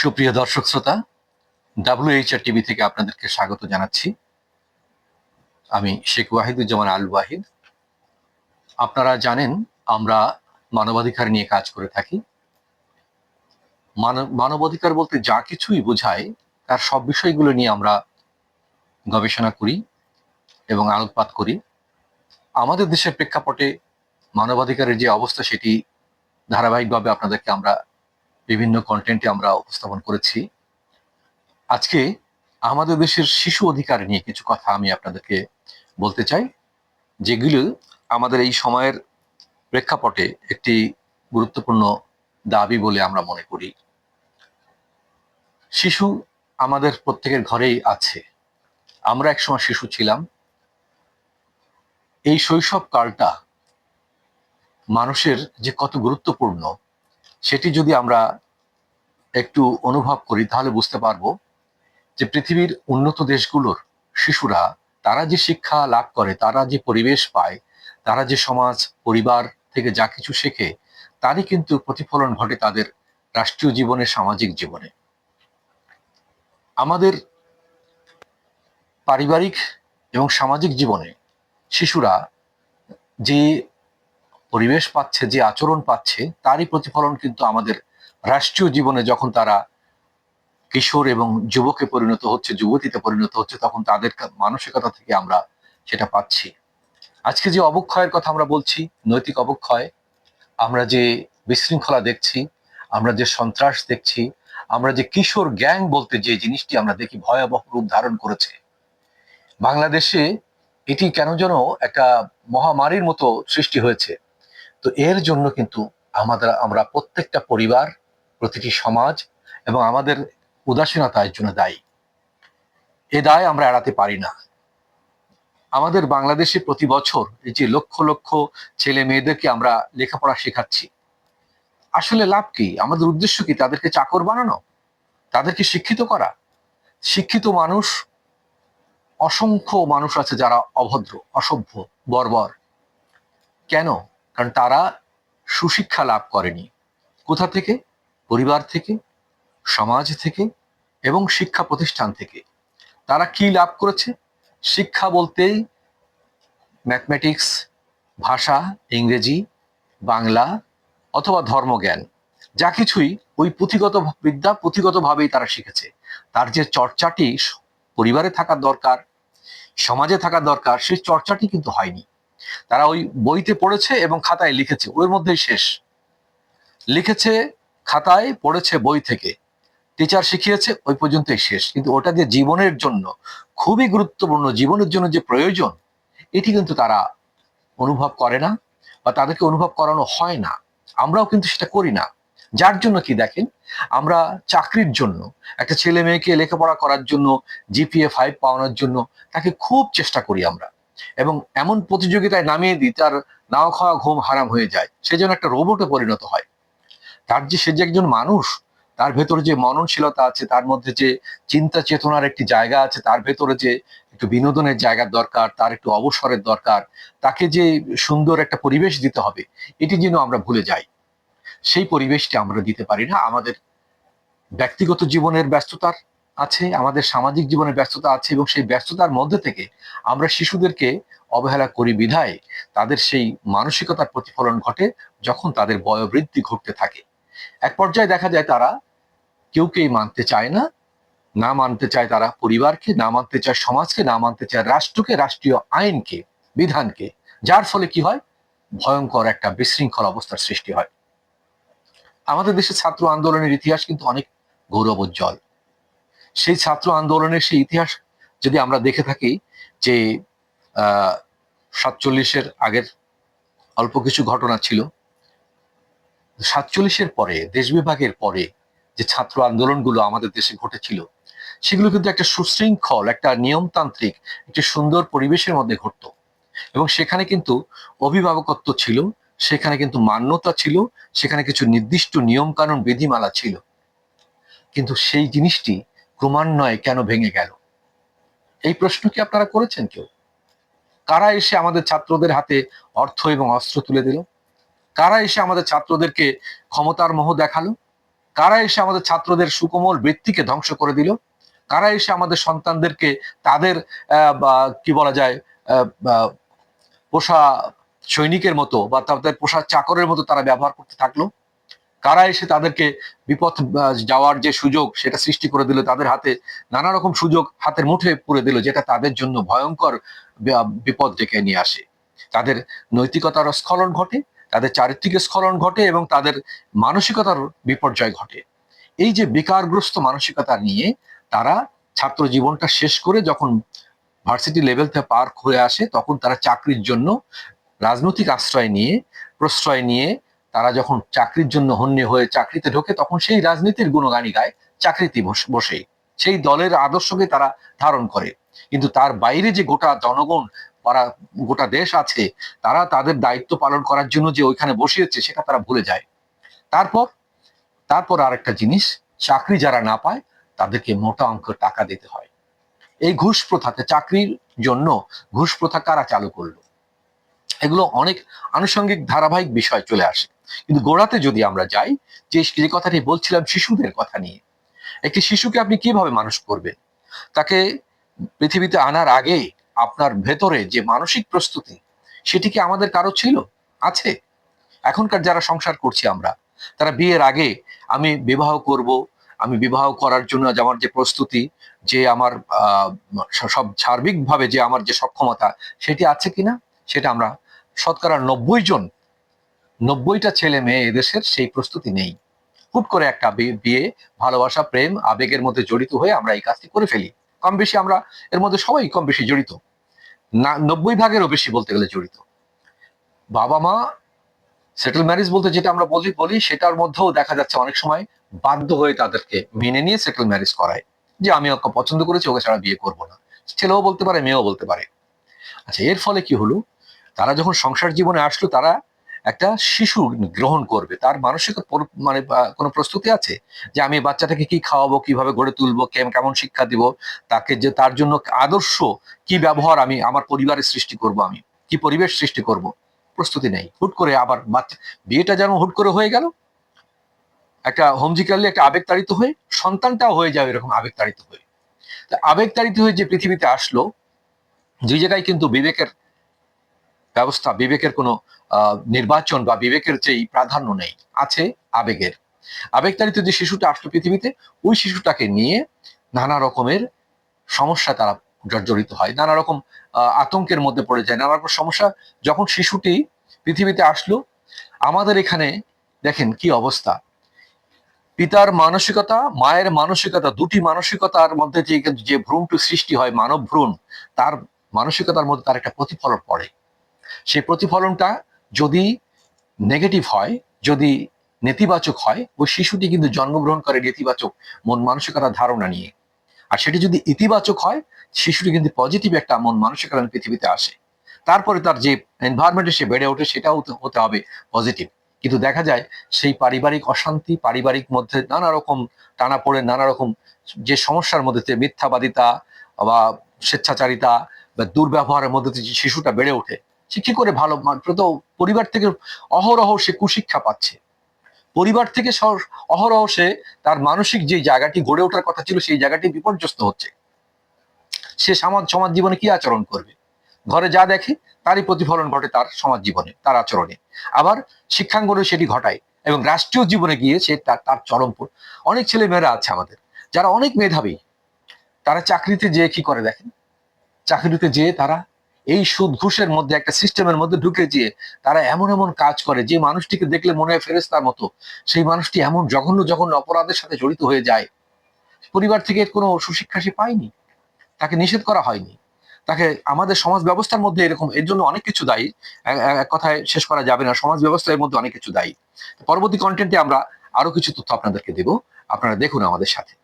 সুপ্রিয় দর্শক শ্রোতা ডাব্লিউএইচআর টিভি থেকে আপনাদেরকে স্বাগত জানাচ্ছি। আমি শেখ ওয়াহিদুজ্জামান আল ওয়াহিদ। আপনারা জানেন, আমরা মানবাধিকার নিয়ে কাজ করে থাকি। মানব, মানবাধিকার বলতে যা কিছুই বোঝায়, তার সব বিষয়গুলো নিয়ে আমরা গবেষণা করি এবং আলোকপাত করি। আমাদের দেশের প্রেক্ষাপটে মানবাধিকারের যে অবস্থা, সেটি ধারাবাহিকভাবে আপনাদেরকে আমরা বিভিন্ন কন্টেন্টে আমরা উপস্থাপন করেছি। আজকে আমাদের দেশের শিশু অধিকার নিয়ে কিছু কথা আমি আপনাদেরকে বলতে চাই, যেগুলো আমাদের এই সময়ের প্রেক্ষাপটে একটি গুরুত্বপূর্ণ দাবি বলে আমরা মনে করি। শিশু আমাদের প্রত্যেকের ঘরেই আছে। আমরা একসময় শিশু ছিলাম। এই শৈশব কালটা মানুষের যে কত গুরুত্বপূর্ণ, সেটি যদি আমরা একটু অনুভব করি, তাহলে বুঝতে পারব যে পৃথিবীর উন্নত দেশগুলোর শিশুরা, তারা যে শিক্ষা লাভ করে, তারা যে পরিবেশ পায়, তারা যে সমাজ, পরিবার থেকে যা কিছু শেখে, তারই কিন্তু প্রতিফলন ঘটে তাদের রাষ্ট্রীয় জীবনে, সামাজিক জীবনে। আমাদের পারিবারিক এবং সামাজিক জীবনে শিশুরা যে পরিবেশ পাচ্ছে, যে আচরণ পাচ্ছে, তারই প্রতিফলন কিন্তু আমাদের রাষ্ট্রীয় জীবনে যখন তারা কিশোর এবং যুবকে পরিণত হচ্ছে, যুবতীতে পরিণত হচ্ছে, তখন তাদের মানসিকতা থেকে আমরা সেটা পাচ্ছি। আজকে যে অবক্ষয়ের কথা আমরা বলছি, নৈতিক অবক্ষয়, আমরা যে বিশৃঙ্খলা দেখছি, আমরা যে সন্ত্রাস দেখছি, আমরা যে কিশোর গ্যাং বলতে যে জিনিসটি আমরা দেখি, ভয়াবহ রূপ ধারণ করেছে, বাংলাদেশে এটি কেন যেন একটা মহামারীর মতো সৃষ্টি হয়েছে। তো এর জন্য কিন্তু আমাদের, আমরা প্রত্যেকটা পরিবার, প্রতিটি সমাজ এবং আমাদের উদাসীনতা এর জন্য দায়ী। এ দায় আমরা এড়াতে পারি না। আমাদের বাংলাদেশে প্রতি বছর এই যে লক্ষ লক্ষ ছেলে মেয়েদেরকে আমরা লেখাপড়া শেখাচ্ছি, আসলে লাভ কি? আমাদের উদ্দেশ্য কি তাদেরকে চাকর বানানো? তাদেরকে শিক্ষিত করা? শিক্ষিত মানুষ, অসংখ্য মানুষ আছে যারা অভদ্র, অসভ্য, বর্বর। কেন? কারণ তারা সুশিক্ষা লাভ করেনি। কোথা থেকে? পরিবার থেকে, সমাজ থেকে এবং শিক্ষা প্রতিষ্ঠান থেকে। তারা কি লাভ করেছে? শিক্ষা বলতেই ম্যাথমেটিক্স, ভাষা, ইংরেজি, বাংলা অথবা ধর্মজ্ঞান, যা কিছুই ওই পুঁথিগত বিদ্যা পুঁথিগতভাবেই তারা শিখেছে। তার যে চর্চাটি পরিবারে থাকার দরকার, সমাজে থাকার দরকার, সেই চর্চাটি কিন্তু হয়নি। তারা ওই বইতে পড়েছে এবং খাতায় লিখেছে, ওর মধ্যেই শেষ। লিখেছে, খাতায় পড়েছে বই থেকে। টিচার শিখিয়েছে, ওই পর্যন্তই শেষ। কিন্তু ওটা যে জীবনের জন্য, খুবই গুরুত্বপূর্ণ, জীবনের জন্য যে প্রয়োজন, এটি কিন্তু তারা অনুভব করে না বা তাদেরকে অনুভব করানো হয় না। আমরাও কিন্তু সেটা করি না। যার জন্য কি দেখেন, আমরা চাকরির জন্য, একটা ছেলে মেয়েকে লেখাপড়া করার জন্য জিপিএ ফাইভ পাওয়ানোর জন্য, তাকে খুব চেষ্টা করি আমরা। এবং এমন প্রতিযোগিতায় নামিয়ে দিই তার নাও খাওয়া ঘুম হারাম হয়ে যায়। সে যেন একটা রোবটে পরিণত হয়। তার যে সে যে একজন মানুষ, তার ভেতরে যে মননশীলতা আছে, তার মধ্যে যে চিন্তা চেতনার একটি জায়গা আছে, তার ভেতরে যে একটু বিনোদনের জায়গার দরকার, তার একটু অবসরের দরকার, তাকে যে সুন্দর একটা পরিবেশ দিতে হবে, এটি যেন আমরা ভুলে যাই। সেই পরিবেশটি আমরা দিতে পারি না। আমাদের ব্যক্তিগত জীবনের ব্যস্ততার আছে, আমাদের সামাজিক জীবনের ব্যস্ততা আছে এবং সেই ব্যস্ততার মধ্যে থেকে আমরা শিশুদেরকে অবহেলা করি বিধায় তাদের সেই মানসিকতার প্রতিফলন ঘটে যখন তাদের বয়োবৃদ্ধি ঘটতে থাকে। এক পর্যায়ে দেখা যায় তারা কেউ কেউ মানতে চায় না না মানতে চায় তারা পরিবারকে, না মানতে চায় সমাজকে, না মানতে চায় রাষ্ট্রকে, রাষ্ট্রীয় আইনকে, বিধানকে, যার ফলে কি হয়? ভয়ঙ্কর একটা বিশৃঙ্খল অবস্থার সৃষ্টি হয়। আমাদের দেশে ছাত্র আন্দোলনের ইতিহাস কিন্তু অনেক গৌরবোজ্জ্বল। সেই ছাত্র আন্দোলনের সেই ইতিহাস যদি আমরা দেখে থাকি যে সাতচল্লিশের আগের অল্প কিছু ঘটনা ছিল, সাতচল্লিশের পরে, দেশ বিভাগের পরে যে ছাত্র আন্দোলনগুলো আমাদের দেশে ঘটেছিল, সেগুলো কিন্তু একটা সুশৃঙ্খল, একটা নিয়মতান্ত্রিক, একটি সুন্দর পরিবেশের মধ্যে ঘটতো। এবং সেখানে কিন্তু অভিভাবকত্ব ছিল, সেখানে কিন্তু মান্যতা ছিল, সেখানে কিছু নির্দিষ্ট নিয়ম কানুন বিধিমালা ছিল। কিন্তু সেই জিনিসটি ক্রমান্বয়ে কেন ভেঙে গেল? এই প্রশ্ন কি আপনারা করেছেন কেউ? কারা এসে আমাদের ছাত্রদের হাতে অর্থ এবং অস্ত্র তুলে দিল? কারা এসে আমাদের ছাত্রদেরকে ক্ষমতার মোহ দেখাল? কারা এসে আমাদের ছাত্রদের সুকোমল বৃত্তিকে ধ্বংস করে দিল? কারা এসে আমাদের সন্তানদেরকে তাদের কি বলা যায় পোষা সৈনিকের মতো বা তাদের পোষা চাকরের মতো তারা ব্যবহার করতে থাকল? কারা এসে তাদেরকে বিপদ যাওয়ার যে সুযোগ সেটা সৃষ্টি করে দিল, তাদের হাতে নানা রকম সুযোগ হাতের মুঠে পুরে দিল, যেটা তাদের জন্য ভয়ঙ্কর বিপদ ডেকে নিয়ে আসে। তাদের নৈতিকতার স্খলন ঘটে, তাদের চারিত্রিক স্খলন ঘটে এবং তাদের মানসিকতার বিপর্যয় ঘটে। এই যে বেকারগ্রস্ত মানসিকতা নিয়ে তারা ছাত্র জীবনটা শেষ করে যখন ভার্সিটি লেভেল থেকে পার হয়ে আসে, তখন তারা চাকরির জন্য রাজনৈতিক আশ্রয় নিয়ে, প্রশ্রয় নিয়ে তারা যখন চাকরির জন্য হন্যে হয়ে চাকরিতে ঢোকে, তখন সেই রাজনীতির গুণগানি গায় চাকরিতে বসে সেই দলের আদর্শকে তারা ধারণ করে। কিন্তু তার বাইরে যে গোটা জনগণ পারা গোটা দেশ আছে, তারা তাদের দায়িত্ব পালন করার জন্য যে ওইখানে বসিয়েছে, সেটা তারা ভুলে যায়। তারপর তারপর আরেকটা জিনিস, চাকরি যারা না পায়, তাদেরকে মোটা অঙ্কের টাকা দিতে হয়। এই ঘুষ প্রথাতে চাকরির জন্য ঘুষ প্রথা কারা চালু করল? এগুলো অনেক আনুষঙ্গিক, ধারাবাহিক বিষয় চলে আসে। কিন্তু গোড়াতে যদি আমরা যাই, যে যে কথাটি বলছিলাম শিশুদের কথা নিয়ে, একটি শিশুকে আপনি কীভাবে মানুষ করবেন? তাকে পৃথিবীতে আনার আগে আপনার ভেতরে যে মানসিক প্রস্তুতি, সেটি কি আমাদের কারও ছিল? আছে। এখনকার যারা সংসার করছি আমরা, তারা বিয়ের আগে আমি বিবাহ করব, আমি বিবাহ করার জন্য আমার যে প্রস্তুতি, যে আমার সব সার্বিকভাবে যে আমার যে সক্ষমতা, সেটি আছে কিনা? সেটা আমরা শতকরা নব্বই জন নব্বইটা ছেলে মেয়ে এদেশের সেই প্রস্তুতি নেই। হুট করে একটা বিয়ে, ভালোবাসা, প্রেম, আবেগের মধ্যে জড়িত হয়ে আমরা এই কাজটি করে ফেলি। কম বেশি আমরা এর মধ্যে সবাই কম বেশি জড়িত। না, নব্বই ভাগেরও বেশি বলতে গেলে জড়িত। বাবা মা সেটেল ম্যারেজ বলতে যেটা আমরা বলি বলি, সেটার মধ্যেও দেখা যাচ্ছে অনেক সময় বাধ্য হয়ে তাদেরকে মেনে নিয়ে সেটেল ম্যারেজ করায়। যে আমি ওকে পছন্দ করেছি, ওকে ছাড়া বিয়ে করব না। ছেলেও বলতে পারে, মেয়েও বলতে পারে। আচ্ছা এর ফলে কি হলো? তারা যখন সংসার জীবনে আসলো, তারা একটা শিশু গ্রহণ করবে, তার মানসিক মানে কোনো প্রস্তুতি আছে? যে আমি বাচ্চাটাকে কি খাওয়াবো, কীভাবে গড়ে তুলবো, কেম- কেমন শিক্ষা দিব, তাকে যে, তার জন্য আদর্শ কি ব্যবহার আমি, আমার পরিবারের সৃষ্টি করব আমি? কি পরিবেশ সৃষ্টি করব? প্রস্তুতি নেই। হুট করে আবার বাচ্চা, বিয়েটা যেন হুট করে হয়ে গেল, একটা হোমজিক্যালি একটা আবেগতাড়িত হয়ে, সন্তানটাও হয়ে যাবে এরকম আবেগতাড়িত হয়ে। তা আবেগতাড়িত হয়ে যে পৃথিবীতে আসলো, যে জায়গায় কিন্তু বিবেকের ব্যবস্থা, বিবেকের কোনো নির্বাচন বা বিবেকের যেই প্রাধান্য নেই, আছে আবেগের। আবেগতাড়িত যে শিশুটা আসলো পৃথিবীতে, ওই শিশুটাকে নিয়ে নানা রকমের সমস্যা তারা জর্জরিত হয়। নানা রকম আতঙ্কের মধ্যে পড়ে যায়। নানা রকম সমস্যা যখন শিশুটি পৃথিবীতে আসলো, আমাদের এখানে দেখেন কি অবস্থা। পিতার মানসিকতা, মায়ের মানসিকতা, দুটি মানসিকতার মধ্যে যে যে ভ্রূণটি সৃষ্টি হয়, মানব ভ্রূণ, তার মানসিকতার মধ্যে তার একটা প্রতিফলন পড়ে। সেই প্রতিফলনটা যদি নেগেটিভ হয়, যদি নেতিবাচক হয়, ওই শিশুটি কিন্তু জন্মগ্রহণ করে নেতিবাচক মন মানসিকতার ধারণা নিয়ে। আর সেটি যদি ইতিবাচক হয়, শিশুটি কিন্তু পজিটিভ একটা মন মানসিকতা পৃথিবীতে আসে। তারপরে তার যে এনভায়রনমেন্টে সে বেড়ে ওঠে, সেটাও হতে- হবে পজিটিভ কিন্তু দেখা যায় সেই পারিবারিক অশান্তি, পারিবারিক মধ্যে নানা রকম টানা পড়ে, নানা রকম যে সমস্যার মধ্যে মিথ্যাবাদিতা বা স্বেচ্ছাচারিতা বা দুর্ব্যবহারের মধ্যে যে শিশুটা বেড়ে ওঠে সে কি করে ভালো তো পরিবার থেকে অহরহ সে কুশিক্ষা পাচ্ছে। পরিবার থেকে অহরহ সে তার মানসিক যে জায়গাটি গড়ে ওঠার কথা ছিল, সেই জায়গাটি বিপর্যস্ত হচ্ছে। সে সমাজ সমাজ জীবনে কি আচরণ করবে? ঘরে যা দেখে, তারই প্রতিফলন ঘটে তার সমাজ জীবনে, তার আচরণে। আবার শিক্ষাঙ্গনে সেটি ঘটায় এবং রাষ্ট্রীয় জীবনে গিয়ে সে তার তার চরম অনেক ছেলে মেয়েরা আছে আমাদের, যারা অনেক মেধাবী। তারা চাকরিতে যেয়ে কি করে দেখেন? চাকরিতে যেয়ে তারা এই সুদ ঘুষের মধ্যে একটা সিস্টেমের মধ্যে ঢুকে যেয়ে তারা এমন এমন কাজ করে, যে মানুষটিকে দেখলে মনে হয় ফেরেস্তার মতো, সেই মানুষটি এমন জঘন্য জঘন্য অপরাধের সাথে জড়িত হয়ে যায়। পরিবার থেকে কোনো সুশিক্ষা সে পায়নি। তাকে নিষেধ করা হয়নি। তাকে আমাদের সমাজ ব্যবস্থার মধ্যে এরকম, এর জন্য অনেক কিছু দায়ী। এক কথায় শেষ করা যাবে না। সমাজ ব্যবস্থার মধ্যে অনেক কিছু দায়ী। পরবর্তী কন্টেন্টে আমরা আরও কিছু তথ্য আপনাদেরকে দেব। আপনারা দেখুন আমাদের সাথে।